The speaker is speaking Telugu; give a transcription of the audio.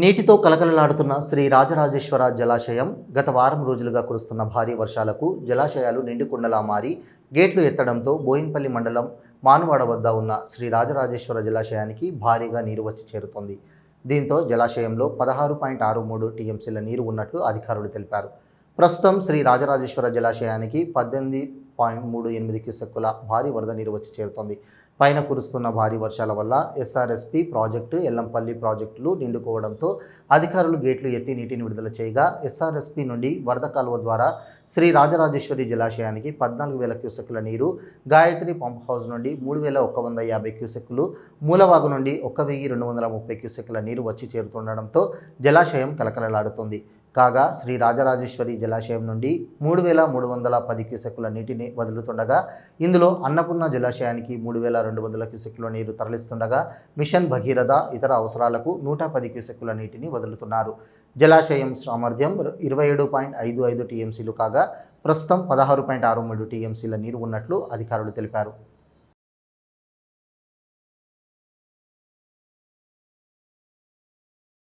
నీటితో కలకలలాడుతున్న శ్రీ రాజరాజేశ్వర జలాశయం గత వారం రోజులుగా కురుస్తున్న భారీ వర్షాలకు జలాశయాలు నిండుకుండలా మారి గేట్లు ఎత్తడంతో బోయిన్పల్లి మండలం మానువాడ వద్ద ఉన్న శ్రీ రాజరాజేశ్వర జలాశయానికి భారీగా నీరు వచ్చి చేరుతోంది. దీంతో జలాశయంలో పదహారు పాయింట్ ఆరు మూడు టీఎంసీల నీరు ఉన్నట్లు అధికారులు తెలిపారు. ప్రస్తుతం శ్రీ రాజరాజేశ్వర జలాశయానికి పద్దెనిమిది పాయింట్ మూడు ఎనిమిది క్యూసెక్కుల భారీ వరద నీరు వచ్చి చేరుతోంది. పైన కురుస్తున్న భారీ వర్షాల వల్ల ఎస్ఆర్ఎస్పి ప్రాజెక్టు ఎల్లంపల్లి ప్రాజెక్టులు నిండుకోవడంతో అధికారులు గేట్లు ఎత్తి నీటిని విడుదల చేయగా ఎస్ఆర్ఎస్పి నుండి వరద కాలువ ద్వారా శ్రీ రాజరాజేశ్వరి జలాశయానికి పద్నాలుగు వేల క్యూసెక్కుల నీరు గాయత్రి పంప్ హౌస్ నుండి మూడు వేల ఒక్క వంద యాభై క్యూసెక్కులు మూలవాగు నుండి ఒక్క వెయ్యి రెండు వందల ముప్పై క్యూసెక్కుల నీరు వచ్చి చేరుతుండడంతో జలాశయం కలకలలాడుతుంది. కాగా శ్రీ రాజరాజేశ్వరి జలాశయం నుండి మూడు వేల మూడు వందల పది క్యూసెక్కుల నీటిని వదులుతుండగా ఇందులో అన్నపూర్ణ జలాశయానికి మూడు వేల రెండు వందల క్యూసెక్కుల నీరు తరలిస్తుండగా మిషన్ భగీరథ ఇతర అవసరాలకు నూట పది క్యూసెక్కుల నీటిని వదులుతున్నారు. జలాశయం సామర్థ్యం ఇరవై ఏడు పాయింట్ ఐదు ఐదు టీఎంసీలు కాగా ప్రస్తుతం పదహారు పాయింట్ ఆరు మూడు టీఎంసీల నీరు ఉన్నట్లు అధికారులు తెలిపారు.